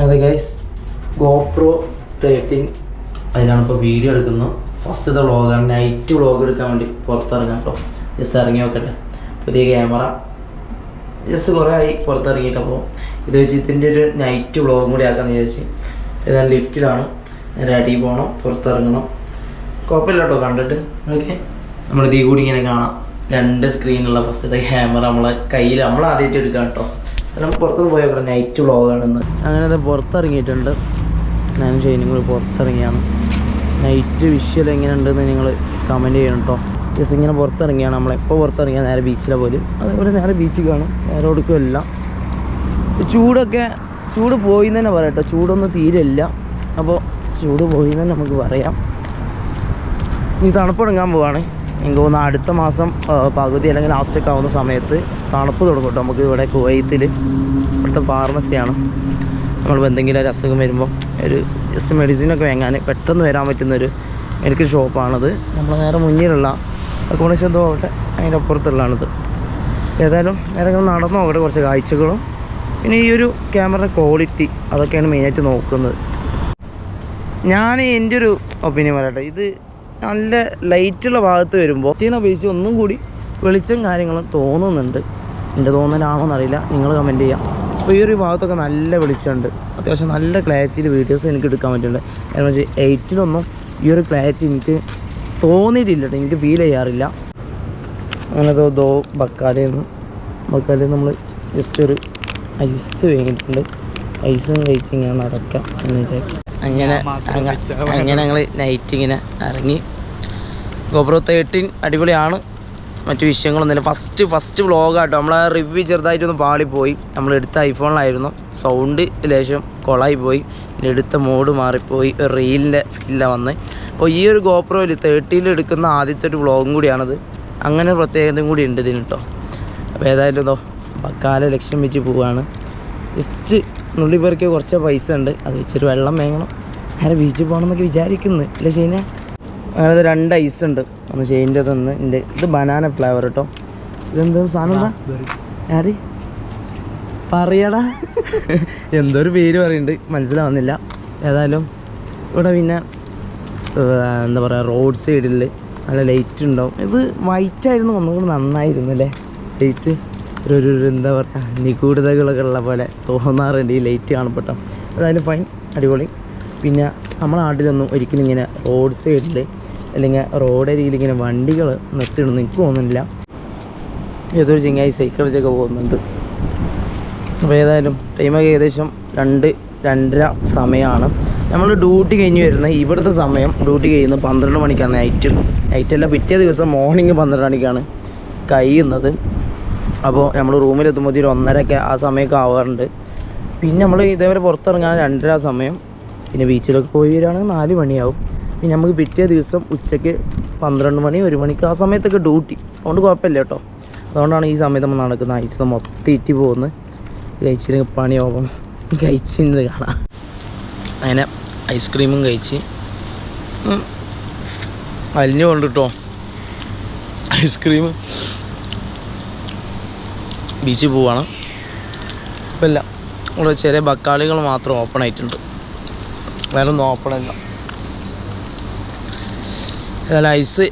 അതെ guys GoPro thirteen അതിലാണ് ഇപ്പോൾ വീഡിയോ എടുക്കുന്നത്. ഫസ്റ്റത്തെ വ്ളോഗാണ് നൈറ്റ് വ്ളോഗ് എടുക്കാൻ വേണ്ടി പുറത്തിറങ്ങാം കേട്ടോ ജസ്റ്റ് ഇറങ്ങി നോക്കട്ടെ. പുതിയ ക്യാമറ ജസ്റ്റ് കുറേ ആയി പുറത്തിറങ്ങിയിട്ട് അപ്പോൾ ഇത് വെച്ച് ഇതിന്റെ ഒരു നൈറ്റ് വ്ളോഗും കൂടി ആക്കാമെന്ന് വിചാരിച്ച് ഏതായാലും ലിഫ്റ്റിലാണ് റെഡി പോകണം പുറത്തിറങ്ങണം. കുഴപ്പമില്ല കേട്ടോ കണ്ടിട്ട്. ഓക്കെ നമ്മൾ ഇതീ കൂടി ഇങ്ങനെ കാണാം. രണ്ട് സ്ക്രീനുള്ള ഫസ്റ്റത്തെ ക്യാമറ നമ്മളെ കയ്യിൽ നമ്മൾ ആദ്യമായിട്ട് എടുക്കാം കേട്ടോ കാരണം പുറത്തുനിന്ന് പോയാൽ നൈറ്റ് വ്ളോഗാണെന്ന് അങ്ങനെ അത് പുറത്തിറങ്ങിയിട്ടുണ്ട്. ഞാനും ഷെയിനും കൂടി പുറത്തിറങ്ങിയാണ്. നൈറ്റ് വിഷ്വൽ എങ്ങനെ ഉണ്ടെന്ന് നിങ്ങൾ കമന്റ് ചെയ്യണം കേട്ടോ ജസ്റ്റ് ഇങ്ങനെ പുറത്തിറങ്ങിയാണ് നമ്മളെപ്പോൾ പുറത്തിറങ്ങിയാൽ നേരെ ബീച്ചിലെ പോലും അതേപോലെ നേരെ ബീച്ചിൽ കാണും. നേരെ കൊടുക്കുമല്ല ചൂടൊക്കെ ചൂട് പോയി എന്ന് തന്നെ പറയാം കേട്ടോ ചൂടൊന്നും തീരില്ല അപ്പോൾ ചൂട് പോയി എന്ന് തന്നെ നമുക്ക് പറയാം. ഇനി തണുപ്പ് തുടങ്ങാൻ പോവാണ്. എനിക്ക് തോന്നുന്നു അടുത്ത മാസം പകുതി അല്ലെങ്കിൽ ലാസ്റ്റൊക്കെ ആവുന്ന സമയത്ത് തണുപ്പ് തുടങ്ങും കേട്ടോ. നമുക്ക് ഇവിടെ കുവൈത്തിൽ ഇവിടുത്തെ ഫാർമസിയാണ് നമ്മളിപ്പോൾ എന്തെങ്കിലും ഒരു അസുഖം വരുമ്പോൾ ഒരു ജസ്റ്റ് മെഡിസിനൊക്കെ വാങ്ങാൻ പെട്ടെന്ന് വരാൻ പറ്റുന്നൊരു മെഡിക്കൽ ഷോപ്പാണത് നമ്മൾ നേരെ മുന്നിലുള്ള അക്കോമഡേഷൻ ആവട്ടെ അതിന്റെ അപ്പുറത്തുള്ളതാണിത്. ഏതായാലും നേരെ നടന്നു നോക്കട്ടെ കുറച്ച് കാഴ്ചകളും. പിന്നെ ഈ ഒരു ക്യാമറ ക്വാളിറ്റി അതൊക്കെയാണ് മെയിനായിട്ട് നോക്കുന്നത്. ഞാൻ എന്റെ ഒരു ഒപ്പീനിയൻ പറയട്ടെ ഇത് നല്ല ലൈറ്റുള്ള ഭാഗത്ത് വരുമ്പോൾ ഒറ്റീനെ അപേക്ഷിച്ച് ഒന്നും കൂടി വെളിച്ചം കാര്യങ്ങളും തോന്നുന്നുണ്ട്. എന്റെ തോന്നലാണോ എന്നറിയില്ല. നിങ്ങൾ കമന്റ് ചെയ്യാം. അപ്പോൾ ഈ ഒരു ഭാഗത്തൊക്കെ നല്ല വെളിച്ചമുണ്ട്. അത്യാവശ്യം നല്ല ക്ലാരിറ്റിയിൽ വീഡിയോസ് എനിക്ക് എടുക്കാൻ പറ്റുന്നുണ്ട്. എന്ന് വെച്ചാൽ എയ്റ്റിലൊന്നും ഈ ഒരു ക്ലാരിറ്റി എനിക്ക് തോന്നിയിട്ടില്ല എനിക്ക് ഫീൽ ചെയ്യാറില്ല. അങ്ങനെ ദോ ബക്കാലയിൽ നിന്ന് ബക്കാലയിൽ നമ്മൾ ജസ്റ്റ് ഒരു ഐസ് വേങ്ങിയിട്ടുണ്ട് ഐസും കഴിച്ച് ഇങ്ങനെ നടക്കാം എന്ന് വിചാരിച്ചു. അങ്ങനെ അങ്ങനെ ഞങ്ങൾ നൈറ്റ് ഇങ്ങനെ ഇറങ്ങി. ഗോപ്രോ തേർട്ടീൻ അടിപൊളിയാണ്. മറ്റു വിഷയങ്ങളൊന്നുമില്ല ഫസ്റ്റ് ഫസ്റ്റ് വ്ളോഗാട്ടോ നമ്മളെ റിവ്യൂ ചെറുതായിട്ടൊന്ന് പാളിപ്പോയി. നമ്മൾ എടുത്ത ഐഫോണിലായിരുന്നു സൗണ്ട് ലേശം കൊളായി പോയി. പിന്നെ എടുത്ത മോഡ് മാറിപ്പോയി. റീലിന്റെ ഫീലാണ് വന്ന്. അപ്പോൾ ഈ ഒരു ഗോപ്രോയിൽ തേർട്ടിയിൽ എടുക്കുന്ന ആദ്യത്തെ ഒരു വ്ളോഗും കൂടിയാണത്. അങ്ങനെ പ്രത്യേകതയും കൂടി ഉണ്ട് ഇതിന് കേട്ടോ അപ്പോൾ ഏതായാലും ഇതോ കാല ലക്ഷ്യം വെച്ച് പോവുകയാണ് ജസ്റ്റ് നുള്ളി പെറുക്കിയ കുറച്ച് പൈസ ഉണ്ട്. അത് വെച്ചൊരു വെള്ളം വേങ്ങണം. നേരെ ബീച്ചിൽ പോകണം എന്നൊക്കെ വിചാരിക്കുന്നു. ഇല്ല ഷെയ്നെ അങ്ങനെ രണ്ട് ഐസ് ഉണ്ട്. ഒന്ന് ഷെയിന്റെ തന്ന് എന്റെ ഇത് ബനാന ഫ്ലേവർ കേട്ടോ ഇതെന്താ സാധനം എന്താ? പറയടാ. എന്തോ ഒരു പേര് പറയുന്നുണ്ട് മനസ്സിലാവുന്നില്ല. ഏതായാലും ഇവിടെ പിന്നെ എന്താ പറയുക റോഡ് സൈഡിൽ നല്ല ലൈറ്റ് ഉണ്ടാവും. ഇത് വൈറ്റ് ആയിരുന്നു. ഒന്നുകൂടി നന്നായിരുന്നു അല്ലേ? ലൈറ്റ് ഒരു എന്താ പറയുക നിഗൂഢതകളൊക്കെ ഉള്ള പോലെ തോന്നാറുണ്ട് ഈ ലൈറ്റ് കാണപ്പെട്ടോ അതായത് ഫൈൻ അടിപൊളി. പിന്നെ നമ്മുടെ നാട്ടിലൊന്നും ഒരിക്കലും ഇങ്ങനെ റോഡ് സൈഡിൽ അല്ലെങ്കിൽ റോഡ് അരികിൽ ഇങ്ങനെ വണ്ടികൾ നിർത്തിയിടുന്നു എനിക്ക് തോന്നുന്നില്ല. ഏതൊരു ചെങ്ങായി സൈക്കിളിലൊക്കെ പോകുന്നുണ്ട്. അപ്പോൾ ഏതായാലും ടൈമൊക്കെ ഏകദേശം രണ്ട് രണ്ടര സമയമാണ്. നമ്മൾ ഡ്യൂട്ടി കഴിഞ്ഞ് വരുന്നത് ഇവിടുത്തെ സമയം ഡ്യൂട്ടി കഴിയുന്നത് പന്ത്രണ്ട് മണിക്കാണ് നൈറ്റ് നൈറ്റല്ല പിറ്റേ ദിവസം മോർണിംഗ് പന്ത്രണ്ട് മണിക്കാണ് കഴിയുന്നത്. അപ്പോൾ നമ്മൾ റൂമിലെത്തുമ്പോൾ ഒരു ഒന്നരയൊക്കെ ആ സമയമൊക്കെ ആവാറുണ്ട്. പിന്നെ നമ്മൾ ഇതേപോലെ പുറത്തിറങ്ങാൻ രണ്ടര സമയം. പിന്നെ ബീച്ചിലൊക്കെ പോയി വരികയാണെങ്കിൽ നാല് മണിയാവും. പിന്നെ നമുക്ക് പിറ്റേ ദിവസം ഉച്ചയ്ക്ക് പന്ത്രണ്ട് മണി ഒരു മണിക്ക് ആ സമയത്തൊക്കെ ഡ്യൂട്ടി. അതുകൊണ്ട് കുഴപ്പമില്ല കേട്ടോ. അതുകൊണ്ടാണ് ഈ സമയത്ത് നമ്മൾ നടക്കുന്നത് ഐസ് മൊത്തം ഇറ്റി പോകുന്നത്. പണി പണിയാവും. കഴിച്ചിരുന്നത് കാണാം. അങ്ങനെ ഐസ്ക്രീമും കഴിച്ച്. അലിഞ്ഞു അലിഞ്ഞു കൊണ്ടിട്ടോ ഐസ്ക്രീം ബീച്ചിൽ പോവാണ്. ഇപ്പം ഇല്ല ഇവിടെ ചെറിയ ബക്കാളികൾ മാത്രം ഓപ്പൺ ആയിട്ടുണ്ട്. വേറെ ഒന്നും ഓപ്പൺ അല്ല. ഏതായാലും ഐസ്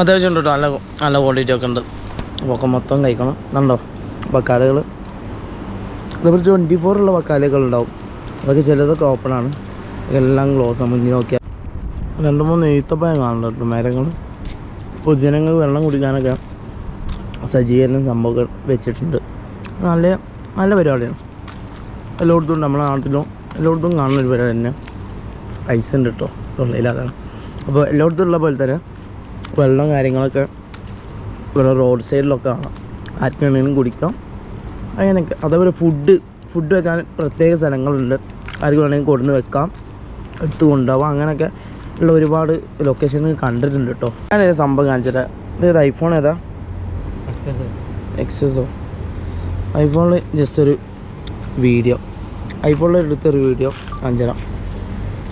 അത്യാവശ്യം ഉണ്ട് കേട്ടോ. നല്ല നല്ല ക്വാണ്ടിറ്റി ഒക്കെ ഉണ്ട്. അപ്പോൾ ഒക്കെ മൊത്തം കഴിക്കണം. കണ്ടോ? ബക്കാലുകൾ അതേപോലെ ട്വന്റി ഫോറുള്ള ബക്കാലുകൾ ഉണ്ടാവും. അതൊക്കെ ചിലതൊക്കെ ഓപ്പണാണ് എല്ലാം ക്ലോസ് ആണ്. മുന്നിൽ നോക്കിയാൽ രണ്ട് മൂന്ന് എഴുത്തപ്പായം കാണുന്നുണ്ട് മരങ്ങൾ പൊതുജനങ്ങൾ വെള്ളം കുടിക്കാനൊക്കെ സജ്ജീകരണം സംഭവം വെച്ചിട്ടുണ്ട്. നല്ല നല്ല പരിപാടിയാണ്. എല്ലായിടത്തും നമ്മളെ നാട്ടിലും എല്ലായിടത്തും കാണുന്ന ഒരു പരിപാടി തന്നെ. ഐസ് ഉണ്ട് കേട്ടോ തൊള്ളയിലാതാണ് അപ്പോൾ എല്ലായിടത്തും ഉള്ള പോലെ തന്നെ വെള്ളം കാര്യങ്ങളൊക്കെ ഇവിടെ റോഡ് സൈഡിലൊക്കെ കാണാം. ആർക്കാണെങ്കിലും കുടിക്കാം. അങ്ങനെയൊക്കെ. അതേപോലെ ഫുഡ് ഫുഡ് വെക്കാൻ പ്രത്യേക സ്ഥലങ്ങളുണ്ട്. ആർക്ക് വേണമെങ്കിൽ കൊടുന്ന് വെക്കാം. എടുത്തു കൊണ്ടുപോകാം അങ്ങനെയൊക്കെ ഉള്ള ഒരുപാട് ലൊക്കേഷൻ കണ്ടിട്ടുണ്ട് കേട്ടോ ഞാൻ സംഭവം കാണിച്ചിട്ട് ഇത് ഐഫോൺ ഏതാ? എക്സസോ ഐഫോണിൽ ജസ്റ്റ് ഒരു വീഡിയോ ഐഫോണിൽ എടുത്തൊരു വീഡിയോ അഞ്ചര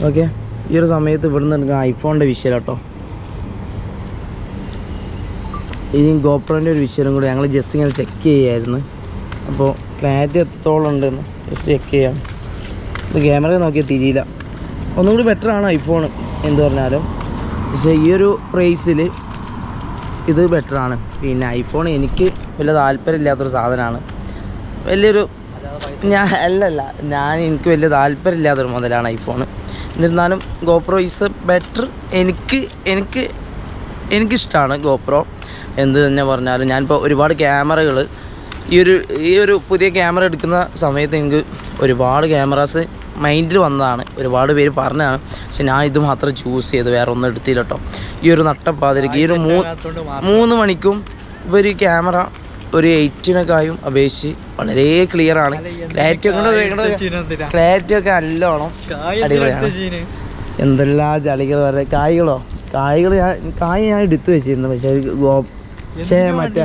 ഓക്കെ ഈ ഒരു സമയത്ത് ഇവിടുന്ന് എടുക്കുന്ന ഐഫോണിന്റെ വിഷയം കേട്ടോ ഇനി ഗോപ്രോന്റെ ഒരു വിഷയം കൂടി ഞങ്ങൾ ജസ്റ്റ് ഇങ്ങനെ ചെക്ക് ചെയ്യായിരുന്നു. അപ്പോൾ ക്ലാരിറ്റി എത്രത്തോളം ഉണ്ടെന്ന് ജസ്റ്റ് ചെക്ക് ചെയ്യാം. ഇത് ക്യാമറ നോക്കിയാൽ തിരിയില്ല. ഒന്നും കൂടി ബെറ്ററാണ് ഐഫോൺ എന്ത് പറഞ്ഞാലും. പക്ഷേ ഈ ഒരു പ്രൈസിൽ ഇത് ബെറ്റർ ആണ്. പിന്നെ ഐഫോൺ എനിക്ക് വലിയ താല്പര്യമില്ലാത്തൊരു സാധനമാണ്. വലിയൊരു ഞാൻ അല്ലല്ല ഞാൻ എനിക്ക് വലിയ താല്പര്യമില്ലാത്തൊരു മുതലാണ് ഐഫോൺ എന്നിരുന്നാലും ഗോപ്രോ ഈസ് ബെറ്റർ എനിക്ക് എനിക്ക് എനിക്കിഷ്ടമാണ് ഗോപ്രോ എന്ത് തന്നെ പറഞ്ഞാലും ഞാനിപ്പോൾ ഒരുപാട് ക്യാമറകൾ ഈ ഒരു ഈ ഒരു പുതിയ ക്യാമറ എടുക്കുന്ന സമയത്ത് എനിക്ക് ഒരുപാട് ക്യാമറാസ് മൈൻഡിൽ വന്നതാണ്. ഒരുപാട് പേര് പറഞ്ഞതാണ്. പക്ഷെ ഞാൻ ഇത് മാത്രം ചൂസ് ചെയ്ത് വേറെ ഒന്നും എടുത്തില്ല കേട്ടോ ഈ ഒരു നട്ടപ്പാതിരിക്ക് ഈ ഒരു മൂന്ന് മണിക്കും ഇപ്പോൾ ഒരു ക്യാമറ ഒരു എയ്റ്റിനൊക്കെയും അപേക്ഷിച്ച് വളരെ ക്ലിയർ ആണ്. ക്ലാരിറ്റി ഒക്കെ ക്ലാരിറ്റി ഒക്കെ നല്ലോണം അടിപൊളിയാണ്. എന്തെല്ലാം ചളികൾ വരെ കായ്കളോ? കായ്കൾ ഞാൻ കായ് ഞാൻ എടുത്തു വെച്ചിരുന്നു. പക്ഷേ പക്ഷേ മറ്റേ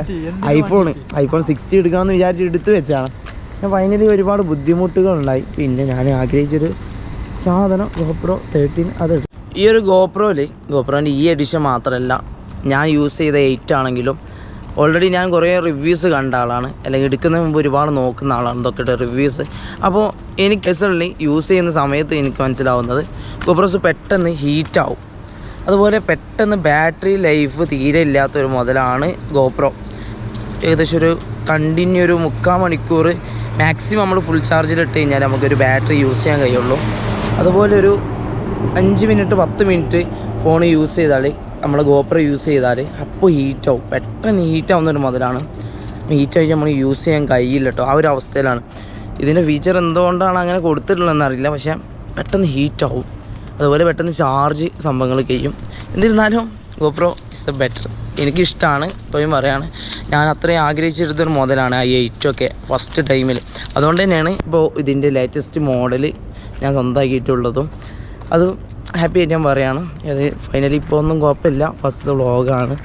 ഐഫോൺ ഐഫോൺ സിക്സ്റ്റി എടുക്കാമെന്ന് വിചാരിച്ച് എടുത്തു വെച്ചാണ് ഞാൻ ഫൈനലി ഒരുപാട് ബുദ്ധിമുട്ടുകളുണ്ടായി. പിന്നെ ഞാൻ ആഗ്രഹിച്ചൊരു സാധനം ഗോപ്രോ തേർട്ടീൻ അത്. ഈ ഒരു ഗോപ്രോയിൽ ഗോപ്രോന്റെ ഈ എഡിഷൻ മാത്രമല്ല ഞാൻ യൂസ് ചെയ്ത എയ്റ്റ് ആണെങ്കിലും ഓൾറെഡി ഞാൻ കുറേ റിവ്യൂസ് കണ്ട ആളാണ്. അല്ലെങ്കിൽ എടുക്കുന്നതിന് മുമ്പ് ഒരുപാട് നോക്കുന്ന ആളാണ്. ഇതൊക്കെ റിവ്യൂസ് അപ്പോൾ എനിക്ക് പേഴ്സണലി യൂസ് ചെയ്യുന്ന സമയത്ത് എനിക്ക് മനസ്സിലാവുന്നത് ഗോപ്രോസ് പെട്ടെന്ന് ഹീറ്റാവും അതുപോലെ പെട്ടെന്ന് ബാറ്ററി ലൈഫ് തീരെ ഇല്ലാത്തൊരു മുതലാണ് ഗോപ്രോ ഏകദേശം ഒരു കണ്ടിന്യൂ ഒരു മുക്കാൽ മണിക്കൂർ മാക്സിമം നമ്മൾ ഫുൾ ചാർജിലിട്ട് കഴിഞ്ഞാൽ നമുക്കൊരു ബാറ്ററി യൂസ് ചെയ്യാൻ കഴിയുള്ളൂ. അതുപോലെ ഒരു അഞ്ച് മിനിറ്റ് പത്ത് മിനിറ്റ് ഫോൺ യൂസ് ചെയ്താൽ നമ്മൾ ഗോപ്ര യൂസ് ചെയ്താൽ അപ്പോൾ ഹീറ്റാവും പെട്ടെന്ന് ഹീറ്റാവുന്ന ഒരു മുതലാണ്. ഹീറ്റ് ആയിട്ട് നമ്മൾ യൂസ് ചെയ്യാൻ കഴിയില്ല കേട്ടോ ആ ഒരു അവസ്ഥയിലാണ്. ഇതിന്റെ ഫീച്ചർ എന്തുകൊണ്ടാണ് അങ്ങനെ കൊടുത്തിട്ടുള്ളതെന്ന് അറിയില്ല. പക്ഷേ പെട്ടെന്ന് ഹീറ്റാവും അതുപോലെ പെട്ടെന്ന് ചാർജ് സംഭവങ്ങൾ കഴിയും. എന്നിരുന്നാലും ഗോപ്രോ ഇസ് എ ബെറ്റർ എനിക്കിഷ്ടമാണ് ഇപ്പോഴും പറയാണ്. ഞാൻ അത്രയും ആഗ്രഹിച്ചെടുത്തൊരു മോഡലാണ് ഐ എയ്റ്റൊക്കെ ഫസ്റ്റ് ടൈമിൽ അതുകൊണ്ട് തന്നെയാണ് ഇപ്പോൾ ഇതിന്റെ ലേറ്റസ്റ്റ് മോഡൽ ഞാൻ സ്വന്തമാക്കിയിട്ടുള്ളതും. അത് ഹാപ്പി ആയിട്ട് ഞാൻ പറയാണ്. അത് ഫൈനലി ഇപ്പോൾ ഒന്നും കുഴപ്പമില്ല. ഫസ്റ്റ് വ്ളോഗാണ്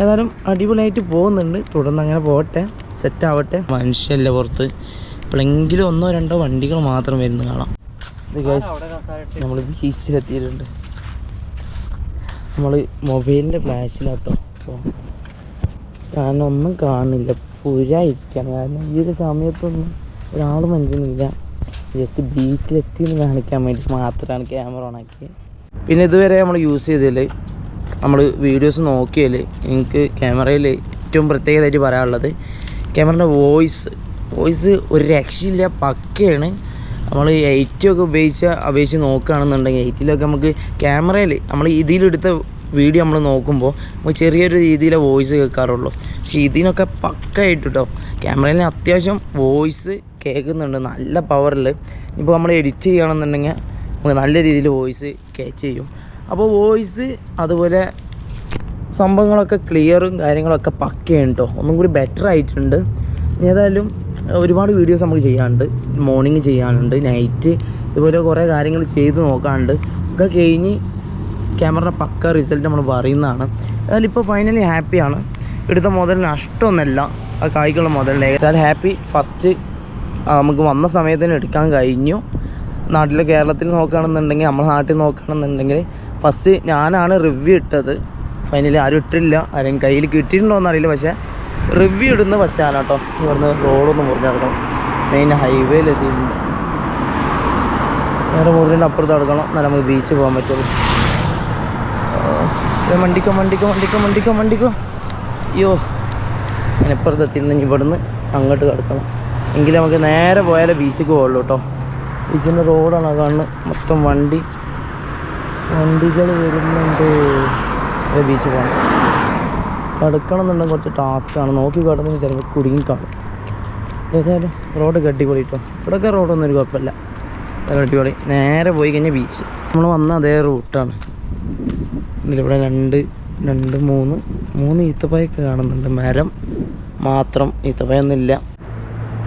ഏതായാലും അടിപൊളിയായിട്ട് പോകുന്നുണ്ട്. തുടർന്ന് അങ്ങനെ പോകട്ടെ സെറ്റ് ആവട്ടെ. മനുഷ്യല്ല പുറത്ത്. ഇപ്പോഴെങ്കിലും ഒന്നോ രണ്ടോ വണ്ടികൾ മാത്രം വരുന്ന കാണാം. നമ്മൾ ബീച്ചിലെത്തിയിട്ടുണ്ട് നമ്മൾ മൊബൈലിന്റെ ഫ്ലാഷിലാട്ടോ അപ്പോൾ കാരണം ഒന്നും കാണുന്നില്ല പുരായിരിക്കാണ് കാരണം ഈ ഒരു സമയത്തൊന്നും ഒരാൾ മനസ്സിലില്ല ജസ്റ്റ് ബീച്ചിലെത്തി എന്ന് കാണിക്കാൻ വേണ്ടി മാത്രമാണ് ക്യാമറ ഓണാക്കി പിന്നെ ഇതുവരെ നമ്മൾ യൂസ് ചെയ്തതിൽ നമ്മൾ വീഡിയോസ് നോക്കിയതിൽ എനിക്ക് ക്യാമറയിൽ ഏറ്റവും പ്രത്യേകതയായിട്ട് പറയാനുള്ളത് ക്യാമറയുടെ വോയിസ് വോയിസ് ഒരു രക്ഷയില്ല പക്കയാണ്. നമ്മൾ എയ്റ്റി ഒക്കെ ഉപയോഗിച്ച് അപേക്ഷിച്ച് നോക്കുകയാണെന്നുണ്ടെങ്കിൽ എയ്റ്റിലൊക്കെ നമുക്ക് ക്യാമറയിൽ നമ്മൾ ഇതിലെടുത്ത വീഡിയോ നമ്മൾ നോക്കുമ്പോൾ നമുക്ക് ചെറിയൊരു രീതിയിലെ വോയിസ് കേൾക്കാറുള്ളൂ. പക്ഷേ ഇതിനൊക്കെ പക്കായിട്ട് കേട്ടോ ക്യാമറയിൽ അത്യാവശ്യം വോയിസ് കേൾക്കുന്നുണ്ട്. നല്ല പവറിൽ ഇപ്പോൾ നമ്മൾ എഡിറ്റ് ചെയ്യുകയാണെന്നുണ്ടെങ്കിൽ നമുക്ക് നല്ല രീതിയിൽ വോയിസ് ക്യാച്ച് ചെയ്യും. അപ്പോൾ വോയിസ് അതുപോലെ സംഭവങ്ങളൊക്കെ ക്ലിയറും കാര്യങ്ങളൊക്കെ പക്കയാണ് കേട്ടോ ഒന്നും കൂടി ബെറ്റർ ആയിട്ടുണ്ട്. ഏതായാലും ഒരുപാട് വീഡിയോസ് നമുക്ക് ചെയ്യാനുണ്ട്. മോർണിംഗ് ചെയ്യാനുണ്ട് നൈറ്റ് ഇതുപോലെ കുറേ കാര്യങ്ങൾ ചെയ്ത് നോക്കാനുണ്ട്. ഒക്കെ കഴിഞ്ഞ് ക്യാമറ പക്ക റിസൾട്ട് നമ്മൾ പറയുന്നതാണ്. എന്നാൽ ഇപ്പോൾ ഫൈനലി ഹാപ്പിയാണ് എടുത്ത മുതൽ നഷ്ടമൊന്നുമല്ല. ആ കായ്ക്കുള്ള മുതലിന് ഏതായാലും ഹാപ്പി ഫസ്റ്റ് നമുക്ക് വന്ന സമയത്തിന് എടുക്കാൻ കഴിഞ്ഞു. നാട്ടിലെ കേരളത്തിൽ നോക്കുകയാണെന്നുണ്ടെങ്കിൽ നമ്മൾ നാട്ടിൽ നോക്കുകയാണെന്നുണ്ടെങ്കിൽ ഫസ്റ്റ് ഞാനാണ് റിവ്യൂ ഇട്ടത്. ഫൈനലി ആരും ഇട്ടില്ല ആരെയും കയ്യിൽ കിട്ടിയിട്ടുണ്ടോ എന്നറിയില്ല. പക്ഷേ റിവ്യൂ ഇടുന്ന ബസ്സാണ് കേട്ടോ ഇവിടുന്ന് റോഡൊന്ന് മുറിഞ്ഞെടുക്കണം. മെയിൻ ഹൈവേയിൽ എത്തിയിട്ടുണ്ട് നേരെ മുറിന്റെ അപ്പുറത്ത് എടുക്കണം എന്നാലും നമുക്ക് ബീച്ച് പോകാൻ പറ്റുള്ളൂ. വണ്ടിക്കോ വണ്ടിക്കോ വണ്ടിക്കോ വണ്ടിക്കോ വണ്ടിക്കോ അയ്യോ ഞാൻ ഇപ്പുറത്ത് എത്തിയിരുന്നു ഇവിടുന്ന് അങ്ങോട്ട് കിടക്കണം. എങ്കിൽ നമുക്ക് നേരെ പോയാലേ ബീച്ചിൽ പോകുള്ളൂ കേട്ടോ ബീച്ചിന്റെ റോഡാണ് കാണുന്നത് മൊത്തം വണ്ടി വണ്ടികൾ വരുന്നുണ്ട്. ബീച്ച് പോകണം കിടക്കണം എന്നുണ്ടെങ്കിൽ കുറച്ച് ടാസ്ക്കാണ് നോക്കി കിടന്നെങ്കിൽ ചിലപ്പോൾ കുടുങ്ങി കാണും. ഏതായാലും റോഡ് അടിപൊളി കേട്ടോ ഇവിടെയൊക്കെ റോഡൊന്നും ഒരു കുഴപ്പമില്ല. അടിപൊളി. നേരെ പോയി കഴിഞ്ഞാൽ ബീച്ച്. നമ്മൾ വന്ന അതേ റൂട്ടാണ് ഇതിലിവിടെ രണ്ട് രണ്ട് മൂന്ന് മൂന്ന് ഈത്തപ്പയൊക്കെ കാണുന്നുണ്ട്. മരം മാത്രം ഈത്തപ്പയൊന്നുമില്ല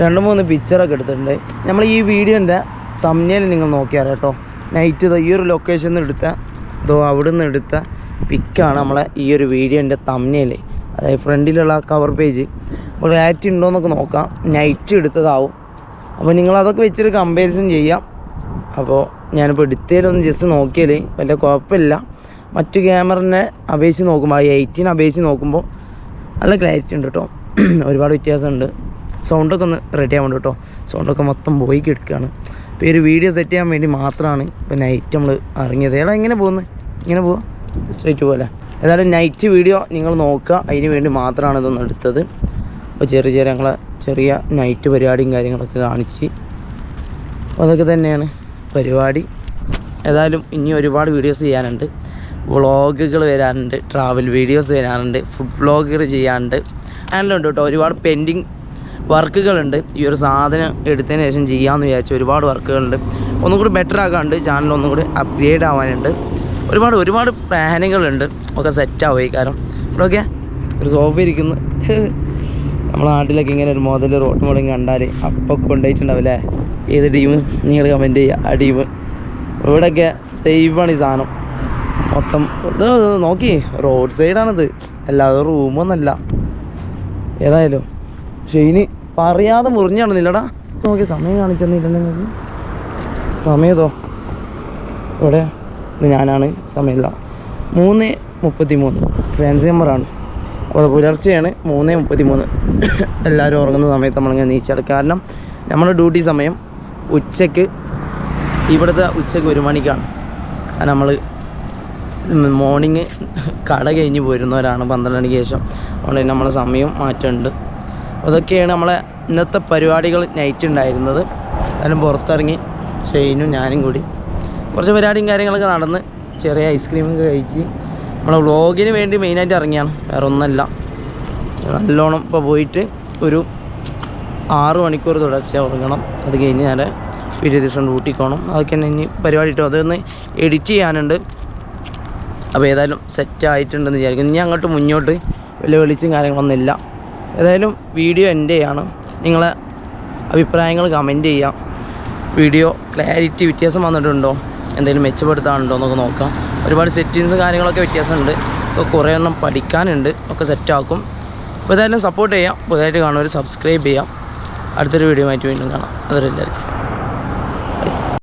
രണ്ട് മൂന്ന് പിക്ചറൊക്കെ എടുത്തിട്ടുണ്ട്. നമ്മൾ ഈ വീഡിയോന്റെ തമ്മിൽ നിങ്ങൾ നോക്കിയാൽ കേട്ടോ. നൈറ്റ് ഈ ഒരു ലൊക്കേഷനിൽ നിന്ന് എടുത്ത അതോ അവിടെ നിന്ന് എടുത്ത പിക്കാണ് നമ്മളെ ഈ ഒരു വീഡിയോന്റെ തമ്മിൽ അതായത് ഫ്രണ്ടിലുള്ള കവർ പേജ് അപ്പോൾ ക്ലാരിറ്റി ഉണ്ടോ എന്നൊക്കെ നോക്കാം. നൈറ്റ് എടുത്തതാവും. അപ്പോൾ നിങ്ങളതൊക്കെ വെച്ചൊരു കമ്പാരിസൺ ചെയ്യാം. അപ്പോൾ ഞാനിപ്പോൾ എടുത്തതിലൊന്ന് ജസ്റ്റ് നോക്കിയാൽ വലിയ കുഴപ്പമില്ല. മറ്റു ക്യാമറനെ അപേക്ഷിച്ച് നോക്കുമ്പോൾ ആ എയ്റ്റീൻ അപേക്ഷിച്ച് നോക്കുമ്പോൾ നല്ല ക്ലാരിറ്റി ഉണ്ട് കേട്ടോ ഒരുപാട് വ്യത്യാസമുണ്ട്. സൗണ്ടൊക്കെ ഒന്ന് റെഡി ആവുന്നുണ്ട് കേട്ടോ സൗണ്ടൊക്കെ മൊത്തം പോയി കിടക്കുകയാണ് അപ്പോൾ ഈ ഒരു വീഡിയോ സെറ്റ് ചെയ്യാൻ വേണ്ടി മാത്രമാണ് ഇപ്പോൾ നൈറ്റ് നമ്മൾ ഇറങ്ങിയത്. ഏടാ എങ്ങനെ പോകുന്നത് ഇങ്ങനെ പോവാം? സ്ട്രേറ്റ് പോലെ ഏതായാലും നൈറ്റ് വീഡിയോ നിങ്ങൾ നോക്കുക. അതിന് വേണ്ടി മാത്രമാണ് ഇതൊന്ന് എടുത്തത്. അപ്പോൾ ചെറിയ ചെറിയ ഞങ്ങളെ ചെറിയ നൈറ്റ് പരിപാടിയും കാര്യങ്ങളൊക്കെ കാണിച്ച്. അതൊക്കെ തന്നെയാണ്. പരിപാടി. ഏതായാലും ഇനി ഒരുപാട് വീഡിയോസ് ചെയ്യാനുണ്ട്. വ്ളോഗുകൾ വരാനുണ്ട് ട്രാവൽ വീഡിയോസ് വരാനുണ്ട് ഫുഡ് വ്ളോഗുകൾ ചെയ്യാനുണ്ട്. അങ്ങനെയുണ്ട് കേട്ടോ. ഒരുപാട് പെൻഡിങ് വർക്കുകളുണ്ട് ഈ ഒരു സാധനം എടുത്തതിന് ശേഷം ചെയ്യാമെന്ന് വിചാരിച്ച ഒരുപാട് വർക്കുകളുണ്ട് ഒന്നും കൂടി ബെറ്റർ ആക്കാനുണ്ട്. ചാനൽ ഒന്നും കൂടി അപ്ഗ്രേഡ് ആവാനുണ്ട്. ഒരുപാട് ഒരുപാട് പ്ലാനുകളുണ്ട് ഒക്കെ സെറ്റ് ആവുക കാരണം ഇവിടെ ഒരു സോഫ ഇരിക്കുന്നു. നമ്മളെ നാട്ടിലൊക്കെ ഇങ്ങനെ ഒരു മുതൽ റോട്ട് മുടങ്ങി കണ്ടാൽ അപ്പം കൊണ്ടുപോയിട്ടുണ്ടാവില്ലേ? ഏത് ടീം നിങ്ങൾ കമന്റ് ചെയ്യുക. ആ ടീം ഇവിടെയൊക്കെ സേഫാണ് ഈ സാധനം. മൊത്തം ഇത് നോക്കി റോഡ് സൈഡാണിത് അല്ലാതെ റൂമൊന്നല്ല ഏതായാലും ഷെയിന് പറയാതെ മുറിഞ്ഞാണെന്നില്ലടാ നോക്കി സമയം കാണിച്ചെന്നില്ല സമയതോ ഇവിടെ ഞാനാണ്. സമയമില്ല. മൂന്ന് മുപ്പത്തി മൂന്ന് ഫാൻസി നമ്പറാണ് പുലർച്ചെയാണ് മൂന്ന് മുപ്പത്തി മൂന്ന് എല്ലാവരും ഉറങ്ങുന്ന സമയത്ത് നമ്മളിങ്ങനെ നീച്ചെടുക്കുക കാരണം നമ്മുടെ ഡ്യൂട്ടി സമയം ഉച്ചയ്ക്ക് ഇവിടുത്തെ ഉച്ചയ്ക്ക് ഒരു മണിക്കാണ്. നമ്മൾ മോർണിംഗ് കട കഴിഞ്ഞ് പോരുന്നവരാണ് പന്ത്രണ്ട് മണിക്ക് ശേഷം. അതുകൊണ്ട് നമ്മളെ സമയം മാറ്റമുണ്ട്. അതൊക്കെയാണ് നമ്മളെ ഇന്നത്തെ പരിപാടികൾ നൈറ്റ് ഉണ്ടായിരുന്നത്. അതിന് പുറത്തിറങ്ങി ഷെയിനും ഞാനും കൂടി കുറച്ച് പരിപാടിയും കാര്യങ്ങളൊക്കെ നടന്ന് ചെറിയ ഐസ്ക്രീമൊക്കെ കഴിച്ച് നമ്മളെ വ്ളോഗിന് വേണ്ടി മെയിനായിട്ട് ഇറങ്ങിയാണ്. വേറെ ഒന്നല്ല. നല്ലോണം ഇപ്പോൾ പോയിട്ട് ഒരു ആറ് മണിക്കൂർ തുടർച്ച ഉറങ്ങണം. അത് കഴിഞ്ഞ് ഞാൻ പിറ്റേ ദിവസം ഡ്യൂട്ടിക്ക് പോകണം. അതൊക്കെ തന്നെ ഇനി പരിപാടി ഇട്ടു? അതൊന്ന് എഡിറ്റ് ചെയ്യാനുണ്ട്. അപ്പോൾ ഏതായാലും സെറ്റ് ആയിട്ടുണ്ടെന്ന് വിചാരിക്കുന്നു. ഇനി അങ്ങോട്ട് മുന്നോട്ട് വലിയ വെളിച്ചും കാര്യങ്ങളൊന്നും ഇല്ല. ഏതായാലും വീഡിയോ എന്റെ ആണ് നിങ്ങളെ അഭിപ്രായങ്ങൾ കമന്റ് ചെയ്യാം. വീഡിയോ ക്ലാരിറ്റി വ്യത്യാസം വന്നിട്ടുണ്ടോ? എന്തെങ്കിലും മെച്ചപ്പെടുത്താനുണ്ടോ എന്നൊക്കെ നോക്കാം. ഒരുപാട് സെറ്റിങ്സും കാര്യങ്ങളൊക്കെ വ്യത്യാസമുണ്ട്. അപ്പോൾ കുറേ എണ്ണം പഠിക്കാനുണ്ട്. ഒക്കെ സെറ്റാക്കും അപ്പോൾ ഏതായാലും സപ്പോർട്ട് ചെയ്യാം. പുതുതായിട്ട് കാണുന്നവർ സബ്സ്ക്രൈബ് ചെയ്യാം. അടുത്തൊരു വീഡിയോ ആയിട്ട് വീണ്ടും കാണാം. അതൊരു എല്ലാവർക്കും